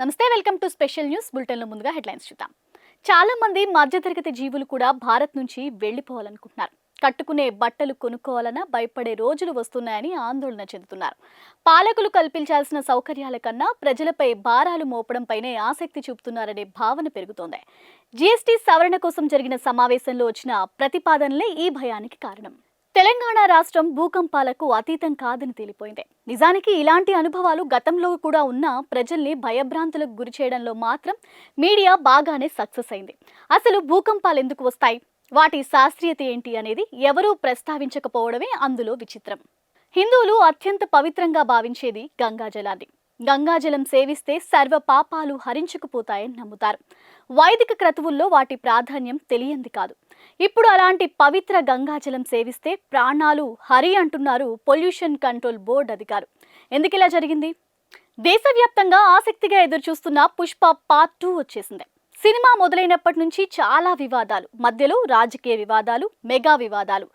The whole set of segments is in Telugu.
నమస్తే వెల్కమ్ టు స్పెషల్ న్యూస్. బులెటిన్లో ముందుగా హెడ్లైన్స్ చూద్దాం. చాలా మంది మధ్యతరగతి జీవులు కూడా భారత్ నుంచి వెళ్ళిపోవాలనుకుంటున్నారు. కట్టుకునే బట్టలు కొనుక్కోవాలన్నా భయపడే రోజులు వస్తున్నాయని ఆందోళన చెందుతున్నారు. పాలకులు కల్పించాల్సిన సౌకర్యాల కన్నా ప్రజలపై భారాలు మోపడంపైనే ఆసక్తి చూపుతున్నారనే భావన పెరుగుతోంది. జీఎస్టీ సవరణ కోసం జరిగిన సమావేశంలో వచ్చిన ప్రతిపాదనలే ఈ భయానికి కారణం. తెలంగాణ రాష్ట్రం భూకంపాలకు అతీతం కాదని తేలిపోయింది. నిజానికి ఇలాంటి అనుభవాలు గతంలో కూడా ఉన్న ప్రజల్ని భయభ్రాంతులకు గురి చేయడంలో మాత్రం మీడియా బాగానే సక్సెస్ అయింది. అసలు భూకంపాలు ఎందుకు వస్తాయి? వాటి శాస్త్రీయత ఏంటి అనేది ఎవరూ ప్రస్తావించకపోవడమే అందులో విచిత్రం. హిందువులు అత్యంత పవిత్రంగా భావించేది గంగాజలాన్ని. గంగాజలం సేవిస్తే సర్వ పాపాలు హరించుకుపోతాయని నమ్ముతారు. వైదిక క్రతువుల్లో వాటి ప్రాధాన్యం తెలియంది కాదు. ఇప్పుడు అలాంటి పవిత్ర గంగాజలం సేవిస్తే ప్రాణాలు హరి అంటున్నారు పొల్యూషన్ కంట్రోల్ బోర్డు అధికారు ఎందుకు ఇలా జరిగింది? దేశవ్యాప్తంగా ఆసక్తిగా ఎదురుచూస్తున్న పుష్ప పార్ట్ టూ వచ్చేసింది. సినిమా మొదలైనప్పటి నుంచి చాలా వివాదాలు మధ్యలో రాజకీయ వివాదాలు మెగా వివాదాలు.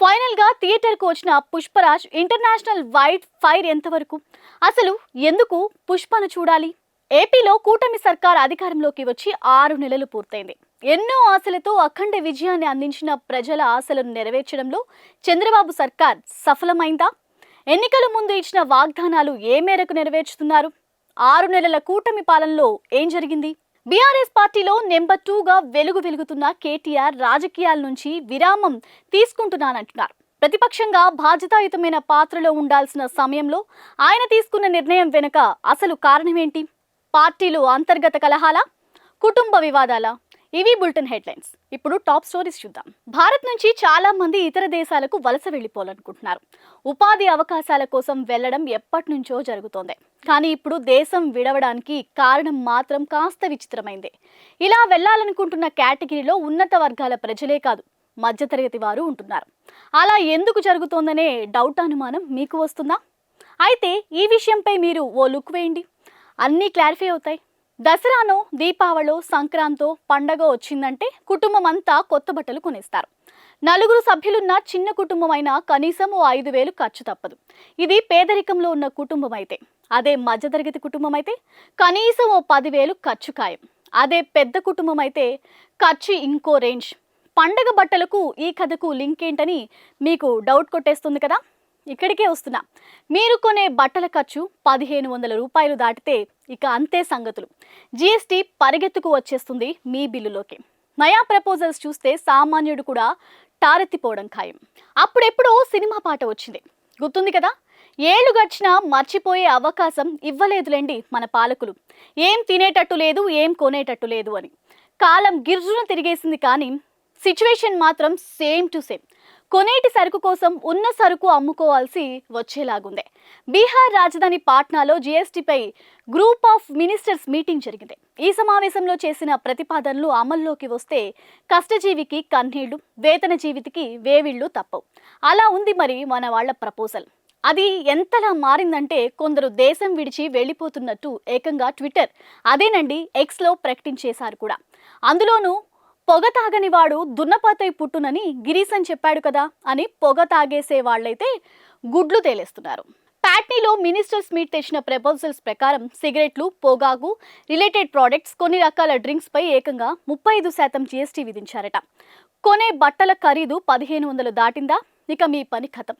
ఫైనల్గా థియేటర్కు వచ్చిన పుష్పరాజ్ ఇంటర్నేషనల్ వైడ్ ఫైర్ ఎంతవరకు? అసలు ఎందుకు పుష్పను చూడాలి? ఏపీలో కూటమి సర్కార్ అధికారంలోకి వచ్చి ఆరు నెలలు పూర్తయింది. ఎన్నో ఆశలతో అఖండ విజయాన్ని అందించిన ప్రజల ఆశలను నెరవేర్చడంలో చంద్రబాబు సర్కార్ సఫలమైందా? ఎన్నికల ముందు ఇచ్చిన వాగ్దానాలు ఏ మేరకు నెరవేర్చుతున్నారు? ఆరు నెలల కూటమి పాలనలో ఏం జరిగింది? బీఆర్ఎస్ పార్టీలో నెంబర్ టూగా వెలుగు వెలుగుతున్న కేటీఆర్ రాజకీయాల నుంచి విరామం తీసుకుంటున్నానంటున్నారు. ప్రతిపక్షంగా బాధ్యతాయుతమైన పాత్రలో ఉండాల్సిన సమయంలో ఆయన తీసుకున్న నిర్ణయం వెనుక అసలు కారణమేంటి? పార్టీలు అంతర్గత కలహాలా? కుటుంబ వివాదాలా? ఇవి బులెటిన్ హెడ్లైన్స్. ఇప్పుడు టాప్ స్టోరీస్ చూద్దాం. భారత్ నుంచి చాలా మంది ఇతర దేశాలకు వలస వెళ్ళిపోవాలనుకుంటున్నారు. ఉపాధి అవకాశాల కోసం వెళ్ళడం ఎప్పటి నుంచో జరుగుతోంది. కానీ ఇప్పుడు దేశం విడవడానికి కారణం మాత్రం కాస్త విచిత్రమైంది. ఇలా వెళ్ళాలనుకుంటున్న కేటగిరీలో ఉన్నత వర్గాల ప్రజలే కాదు మధ్యతరగతి వారు ఉంటున్నారు. అలా ఎందుకు జరుగుతోందనే డౌట్ అనుమానం మీకు వస్తుందా? అయితే ఈ విషయంపై మీరు ఓ లుక్ వేయండి. అన్నీ క్లారిఫై అవుతాయి. దసరానో దీపావళి సంక్రాంతో పండగ వచ్చిందంటే కుటుంబం అంతా కొత్త బట్టలు కొనేస్తారు. నలుగురు సభ్యులున్న చిన్న కుటుంబం అయినా కనీసం ఓ ఐదు వేలు ఖర్చు తప్పదు. ఇది పేదరికంలో ఉన్న కుటుంబం అయితే అదే మధ్యతరగతి కుటుంబం అయితే కనీసం ఓ పదివేలు ఖర్చు ఖాయం. అదే పెద్ద కుటుంబం అయితే ఖర్చు ఇంకో రేంజ్. పండగ బట్టలకు ఈ కథకు లింక్ ఏంటని మీకు డౌట్ కొట్టేస్తుంది కదా? ఇక్కడికే వస్తున్నా. మీరు కొనే బట్టల ఖర్చు పదిహేను వందల రూపాయలు దాటితే ఇక అంతే సంగతులు. జీఎస్టీ పరిగెత్తుకు వచ్చేస్తుంది మీ బిల్లులోకి. నయా ప్రపోజల్స్ చూస్తే సామాన్యుడు కూడా టారెత్తిపోవడం ఖాయం. అప్పుడెప్పుడో సినిమా పాట వచ్చింది. గుర్తుంది కదా? ఏళ్ళు గడిచినా మర్చిపోయే అవకాశం ఇవ్వలేదులేండి మన పాలకులు. ఏం తినేటట్టు లేదు ఏం కొనేటట్టు లేదు అని. కాలం గిర్జున తిరిగేసింది కానీ సిచ్యువేషన్ మాత్రం సేమ్ టు సేమ్. కొనేటి సరుకు కోసం ఉన్న సరుకు అమ్ముకోవాల్సి వచ్చేలాగుంది. బీహార్ రాజధాని పాట్నాలో జీఎస్టీపై గ్రూప్ ఆఫ్ మినిస్టర్స్ మీటింగ్ జరిగింది. ఈ సమావేశంలో చేసిన ప్రతిపాదనలు అమల్లోకి వస్తే కష్టజీవికి కన్నీళ్ళు వేతన జీవితికి వేవిళ్ళు తప్పవు. అలా ఉంది మరి మన వాళ్ళ ప్రపోజల్. అది ఎంతలా మారిందంటే కొందరు దేశం విడిచి వెళ్ళిపోతున్నట్టు ఏకంగా ట్విట్టర్ అదేనండి ఎక్స్లో ప్రకటించేశారు కూడా. అందులోనూ పొగ తాగని వాడు దున్నపాతై పుట్టునని గిరీశన్ చెప్పాడు కదా అని పొగ తాగేసే వాళ్ళైతే గుడ్లు తేలేస్తున్నారు. ప్యాట్నీలో మినిస్టర్స్ మీట్ తెచ్చిన ప్రపోజల్స్ ప్రకారం సిగరెట్లు పొగాకు రిలేటెడ్ ప్రోడక్ట్స్ కొన్ని రకాల డ్రింక్స్పై ఏకంగా ముప్పై ఐదు శాతం జీఎస్టీ విధించారట. కొనే బట్టల ఖరీదు పదిహేను వందలు దాటిందా? ఇక మీ పని ఖతం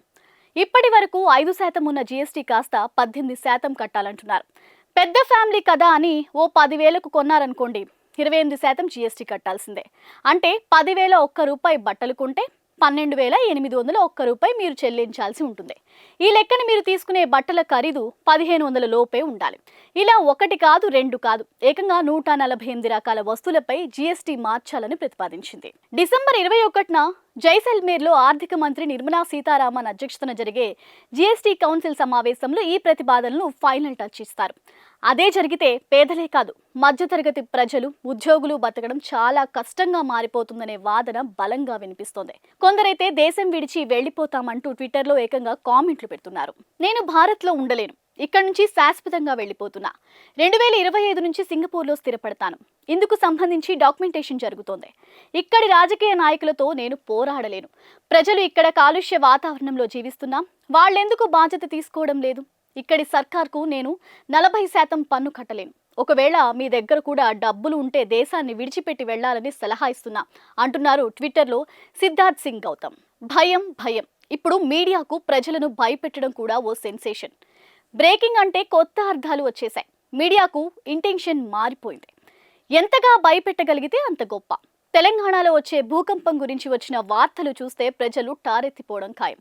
ఇప్పటి వరకు ఐదు శాతం ఉన్న జీఎస్టీ కాస్త పద్దెనిమిది శాతం కట్టాలంటున్నారు. పెద్ద ఫ్యామిలీ కదా అని ఓ పదివేలకు కొన్నారనుకోండి ఇరవై ఎనిమిది శాతం జీఎస్టీ కట్టాల్సిందే. అంటే పదివేల ఒక్క రూపాయి బట్టలు కొంటే పన్నెండు వేల ఎనిమిది వందల ఒక్క రూపాయి మీరు చెల్లించాల్సి ఉంటుంది. ఈ లెక్కన మీరు తీసుకునే బట్టల ఖరీదు పదిహేను వందల లోపే ఉండాలి. ఇలా ఒకటి కాదు రెండు కాదు ఏకంగా నూట నలభై ఎనిమిది రకాల వస్తువులపై జీఎస్టీ మార్చాలని ప్రతిపాదించింది. డిసెంబర్ ఇరవై ఒకటిన జైసల్మేర్లో ఆర్థిక మంత్రి నిర్మలా సీతారామన్ అధ్యక్షతన జరిగే జీఎస్టీ కౌన్సిల్ సమావేశంలో ఈ ప్రతిపాదనను ఫైనల్ టచ్ ఇస్తారు. అదే జరిగితే పేదలే కాదు మధ్యతరగతి ప్రజలు ఉద్యోగులు బతకడం చాలా కష్టంగా మారిపోతుందనే వాదన బలంగా వినిపిస్తోంది. కొందరైతే దేశం విడిచి వెళ్ళిపోతామంటూ ట్విట్టర్లో ఏకంగా కామెంట్లు పెడుతున్నారు. నేను భారత్లో ఉండలేను. ఇక్కడ నుంచి శాశ్వతంగా వెళ్ళిపోతున్నా. రెండు వేల ఇరవై ఐదు నుంచి సింగపూర్లో స్థిరపడతాను. ఇందుకు సంబంధించి డాక్యుమెంటేషన్ జరుగుతోంది. ఇక్కడి రాజకీయ నాయకులతో నేను పోరాడలేను. ప్రజలు ఇక్కడ కాలుష్య వాతావరణంలో జీవిస్తున్నాం. వాళ్ళెందుకు బాధ్యత తీసుకోవడం లేదు? ఇక్కడి సర్కార్కు నేను నలభై శాతం పన్ను కట్టలేను. ఒకవేళ మీ దగ్గర కూడా డబ్బులు ఉంటే దేశాన్ని విడిచిపెట్టి వెళ్ళాలని సలహా ఇస్తున్నా అంటున్నారు ట్విట్టర్లో సిద్ధార్థ్ సింగ్ గౌతమ్. భయం భయం. ఇప్పుడు మీడియాకు ప్రజలను భయపెట్టడం కూడా ఓ సెన్సేషన్. బ్రేకింగ్ అంటే కొత్త అర్థాలు వచ్చేసాయి మీడియాకు ఇంటెన్షన్ మారిపోయింది. ఎంతగా భయపెట్టగలిగితే అంత గొప్ప. తెలంగాణలో వచ్చే భూకంపం గురించి వచ్చిన వార్తలు చూస్తే ప్రజలు టారెత్తిపోవడం ఖాయం.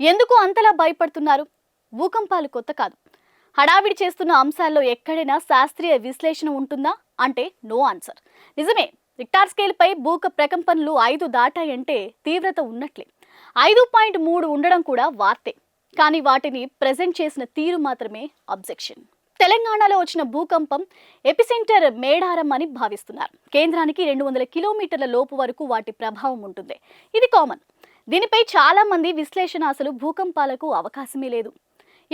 ఎందుకు అంతలా భయపడుతున్నారు? భూకంపాలు కొత్త కాదు. హడావిడి చేస్తున్న అంశాల్లో ఎక్కడైనా శాస్త్రీయ విశ్లేషణ ఉంటుందా? అంటే నో ఆన్సర్. నిజమే రిక్టార్ స్కేల్పై భూక ప్రకంపనలు ఐదు దాటాయంటే తీవ్రత ఉన్నట్లే. ఐదు పాయింట్ మూడు ఉండడం కూడా వార్తే. కానీ వాటిని ప్రజెంట్ చేసిన తీరు మాత్రమే అబ్జెక్షన్. తెలంగాణలో వచ్చిన భూకంపం ఎపిసెంటర్ మేడారం అని భావిస్తున్నారు. కేంద్రానికి రెండు వందల కిలోమీటర్ల లోపు వరకు వాటి ప్రభావం ఉంటుంది. ఇది కామన్. దీనిపై చాలామంది విశ్లేషణ అసలు భూకంపాలకు అవకాశమే లేదు.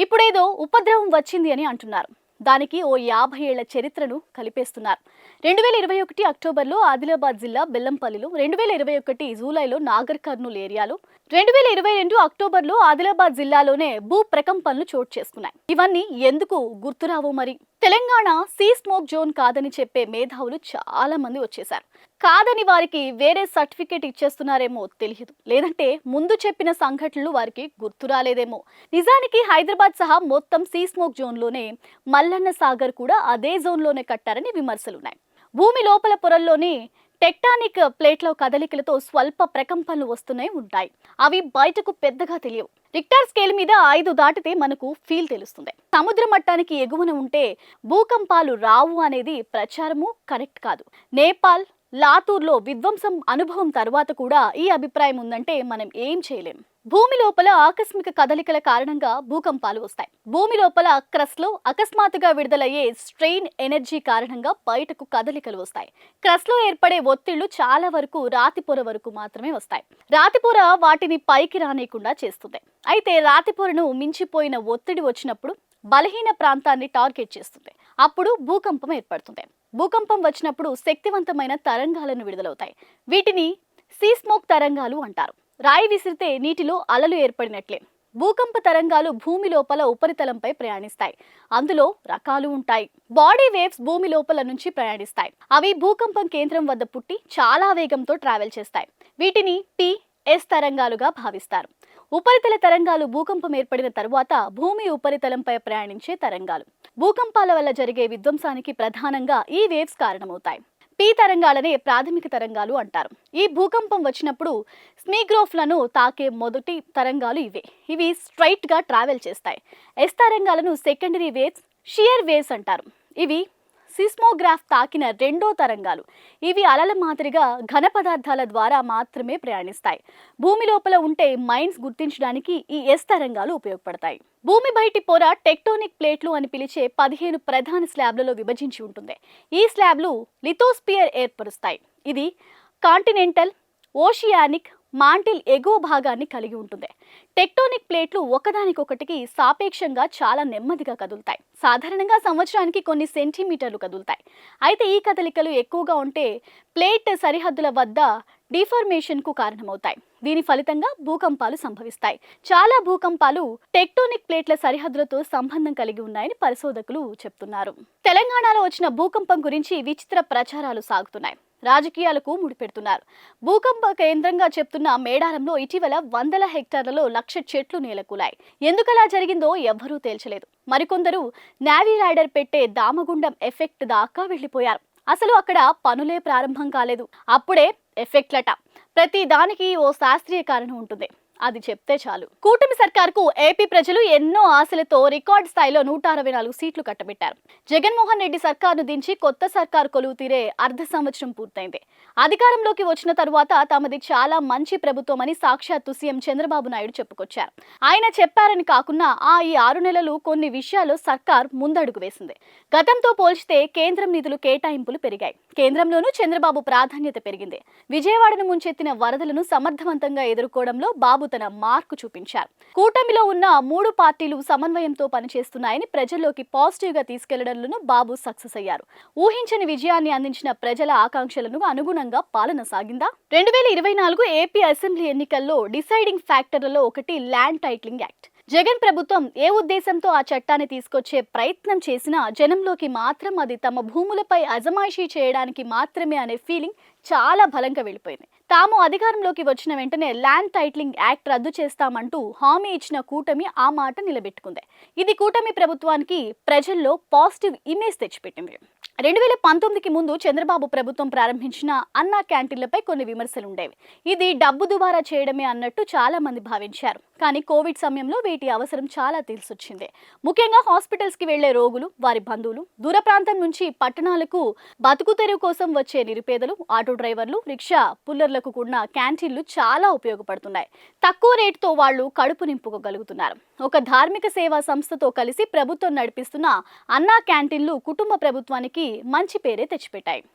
ఇప్పుడేదో ఉపద్రవం వచ్చింది అని అంటున్నారు. దానికి ఓ యాభై ఏళ్ళ చరిత్రను కలిపేస్తున్నారు. రెండు వేల ఇరవై ఒకటి అక్టోబర్లో ఆదిలాబాద్ జిల్లా బెల్లంపల్లిలో రెండు వేల ఇరవై ఒకటి జూలైలో నాగర్ కర్నూలు ఏరియాలో రెండు వేల ఇరవై రెండు అక్టోబర్లో ఆదిలాబాద్ జిల్లాలోనే భూ ప్రకంపనలు చోటు చేసుకున్నాయి. ఇవన్నీ ఎందుకు గుర్తురావు మరి? తెలంగాణ సీ స్మోక్ జోన్ కాదని చెప్పే మేధావులు చాలా మంది వచ్చేశారు. కాదని వారికి వేరే సర్టిఫికేట్ ఇచ్చేస్తున్నారేమో తెలియదు లేదంటే ముందు చెప్పిన సంఘటనలు వారికి గుర్తు రాలేదేమో. నిజానికి హైదరాబాద్ సహా మొత్తం సీ స్మోక్ జోన్లోనే మల్లన్న సాగర్ కూడా అదే జోన్లోనే కట్టారని విమర్శలున్నాయి. భూమి లోపల పొరల్లోనే టెక్టానిక్ ప్లేట్ల కదలికలతో స్వల్ప ప్రకంపనలు వస్తూనే ఉంటాయి. అవి బయటకు పెద్దగా తెలియవు. రిక్టార్ స్కేల్ మీద ఐదు దాటితే మనకు ఫీల్ తెలుస్తుంది. సముద్ర మట్టానికి ఎగువన ఉంటే భూకంపాలు రావు అనేది ప్రచారము కరెక్ట్ కాదు. నేపాల్ లాతూర్లో విధ్వంసం అనుభవం తర్వాత కూడా ఈ అభిప్రాయం ఉందంటే మనం ఏం చేయలేం. భూమి లోపల ఆకస్మిక కదలికల కారణంగా భూకంపాలు వస్తాయి. భూమి లోపల క్రస్లో అకస్మాత్తుగా విడుదలయ్యే స్ట్రెయిన్ ఎనర్జీ కారణంగా బయటకు కదలికలు వస్తాయి. క్రస్లో ఏర్పడే ఒత్తిళ్ళు చాలా వరకు రాతి పొర వరకు మాత్రమే వస్తాయి. రాతి పొర వాటిని పైకి రానియకుండా చేస్తుంది. అయితే రాతి పొరను మించిపోయిన ఒత్తిడి వచ్చినప్పుడు బలహీన ప్రాంతాన్ని టార్గెట్ చేస్తుంది. అప్పుడు భూకంపం ఏర్పడుతుంది. భూకంపం వచ్చినప్పుడు శక్తివంతమైన తరంగాలను విడుదలవుతాయి. వీటిని సీస్మోక్ తరంగాలు అంటారు. రాయి విసిరితే నీటిలో అలలు ఏర్పడినట్లే. భూకంప తరంగాలు భూమి లోపల ఉపరితలంపై ప్రయాణిస్తాయి. అందులో రకాలు ఉంటాయి. బాడీ వేవ్స్ భూమి లోపల నుంచి ప్రయాణిస్తాయి. అవి భూకంపం కేంద్రం వద్ద పుట్టి చాలా వేగంతో ట్రావెల్ చేస్తాయి. వీటిని పి ఎస్ తరంగాలుగా భావిస్తారు. ఉపరితల తరంగాలు భూకంపం ఏర్పడిన తరువాత భూమి ఉపరితలంపై ప్రయాణించే తరంగాలు. భూకంపాల వల్ల జరిగే విధ్వంసానికి ప్రధానంగా ఈ వేవ్స్ కారణమవుతాయి. పి తరంగాలనే ప్రాథమిక తరంగాలు అంటారు. ఈ భూకంపం వచ్చినప్పుడు స్మీగ్రోఫ్లను తాకే మొదటి తరంగాలు ఇవే. ఇవి స్ట్రైట్గా ట్రావెల్ చేస్తాయి. ఎస్ తరంగాలను సెకండరీ వేవ్స్ షియర్ వేవ్స్ అంటారు. ఇవి సిస్మోగ్రాఫ్ తాకిన రెండో తరంగాలు. ఇవి అలల మాదిరిగా ఘన పదార్థాల ద్వారా మాత్రమే ప్రయాణిస్తాయి. భూమి లోపల ఉంటే మైన్స్ గుర్తించడానికి ఈ ఎస్ తరంగాలు ఉపయోగపడతాయి. భూమి బయటి పొర టెక్టోనిక్ ప్లేట్లు అని పిలిచే పదిహేను ప్రధాన స్లాబ్లలో విభజించి ఉంటుంది. ఈ స్లాబ్లు లిథోస్పియర్ ఏర్పరుస్తాయి. ఇది కాంటినెంటల్ ఓషియానిక్ మాంటిల్ ఎగువ భాగాన్ని కలిగి ఉంటుంది. టెక్టోనిక్ ప్లేట్లు ఒకదానికొకటికి సాపేక్షంగా చాలా నెమ్మదిగా కదులుతాయి. సాధారణంగా సంవత్సరానికి కొన్ని సెంటీమీటర్లు కదులుతాయి. అయితే ఈ కదలికలు ఎక్కువగా ఉంటే ప్లేట్ సరిహద్దుల వద్ద డిఫర్మేషన్కు కారణమవుతాయి. దీని ఫలితంగా భూకంపాలు సంభవిస్తాయి. చాలా భూకంపాలు టెక్టోనిక్ ప్లేట్ల సరిహద్దులతో సంబంధం కలిగి ఉన్నాయని పరిశోధకులు చెప్తున్నారు. తెలంగాణలో వచ్చిన భూకంపం గురించి విచిత్ర ప్రచారాలు సాగుతున్నాయి. రాజకీయాలకు ముడిపెడుతున్నారు. భూకంప కేంద్రంగా చెప్తున్న మేడారంలో ఇటీవల వందల హెక్టార్లలో లక్ష చెట్లు నేలకూలాయి. ఎందుకలా జరిగిందో ఎవ్వరూ తేల్చలేదు. మరికొందరు నావీ రైడర్ పెట్టే దామగుండం ఎఫెక్ట్ దాకా వెళ్ళిపోయారు. అసలు అక్కడ పనులే ప్రారంభం కాలేదు. అప్పుడే ఎఫెక్ట్లట. ప్రతి దానికి ఓ శాస్త్రీయ కారణం ఉంటుంది. అది చెప్తే చాలు. కూటమి సర్కార్కు ఏపీ ప్రజలు ఎన్నో ఆశలతో రికార్డ్ స్థాయిలో నూట అరవై నాలుగు సీట్లు కట్టబెట్టారు. జగన్మోహన్ రెడ్డి సర్కార్ను దించి కొత్త సర్కార్ కొలువు తీరే అర్ధ సంవత్సరం పూర్తయింది. అధికారంలోకి వచ్చిన తరువాత తమది చాలా మంచి ప్రభుత్వం అని సాక్షాత్తు సీఎం చంద్రబాబు నాయుడు చెప్పుకొచ్చారు. ఆయన చెప్పారని కాకుండా ఆ ఈ ఆరు నెలలు కొన్ని విషయాల్లో సర్కార్ ముందడుగు వేసింది. గతంతో పోల్చితే కేంద్రం నిధులు కేటాయింపులు పెరిగాయి. కేంద్రంలోనూ చంద్రబాబు ప్రాధాన్యత పెరిగింది. విజయవాడను ముంచెత్తిన వరదలను సమర్థవంతంగా ఎదుర్కోవడంలో బాబు తన మార్కు చూపించారు. కూటమిలో ఉన్న మూడు పార్టీలు సమన్వయంతో పనిచేస్తున్నాయని ప్రజల్లోకి పాజిటివ్గా తీసుకెళ్ళడంలోనూ బాబు సక్సెస్ అయ్యారు. ఊహించని విజయాన్ని అందించిన ప్రజల ఆకాంక్షలను అనుగుణంగా పాలన సాగిందా? రెండు వేల ఇరవై నాలుగు ఏపీ అసెంబ్లీ ఎన్నికల్లో డిసైడింగ్ ఫ్యాక్టర్లలో ఒకటి ల్యాండ్ టైటిలింగ్ యాక్ట్. జగన్ ప్రభుత్వం ఏ ఉద్దేశంతో ఆ చట్టాన్ని తీసుకొచ్చే ప్రయత్నం చేసినా జనంలోకి మాత్రం అది తమ భూములపై అజమాయిషీ చేయడానికి మాత్రమే అనే ఫీలింగ్ చాలా బలంగా వెళ్ళిపోయింది. తాము అధికారంలోకి వచ్చిన వెంటనే ల్యాండ్ టైటిలింగ్ యాక్ట్ రద్దు చేస్తామంటూ హామీ ఇచ్చిన కూటమి ఆ మాట నిలబెట్టుకుంది. ఇది కూటమి ప్రభుత్వానికి ప్రజల్లో పాజిటివ్ ఇమేజ్ తెచ్చిపెట్టింది. రెండు వేల పంతొమ్మిదికి ముందు చంద్రబాబు ప్రభుత్వం ప్రారంభించిన అన్నా క్యాంటీన్లపై కొన్ని విమర్శలు ఉండేవి. ఇది డబ్బు దుబారా చేయడమే అన్నట్టు చాలా మంది భావించారు. కానీ కోవిడ్ సమయంలో వీటి అవసరం చాలా తెలిసొచ్చింది. ముఖ్యంగా హాస్పిటల్స్కి వెళ్ళే రోగులు వారి బంధువులు దూర ప్రాంతం నుంచి పట్టణాలకు బతుకు తెరువు కోసం వచ్చే నిరుపేదలు ఆటో డ్రైవర్లు రిక్షా పుల్లర్లకు కూడా క్యాంటీన్లు చాలా ఉపయోగపడుతున్నాయి. తక్కువ రేటుతో వాళ్ళు కడుపు నింపుకోగలుగుతున్నారు. ఒక ధార్మిక సేవా సంస్థతో కలిసి ప్రభుత్వం నడిపిస్తున్న అన్నా క్యాంటీన్లు కుటుంబ ప్రభుత్వానికి మంచి పేరే తెచ్చిపెట్టాయి.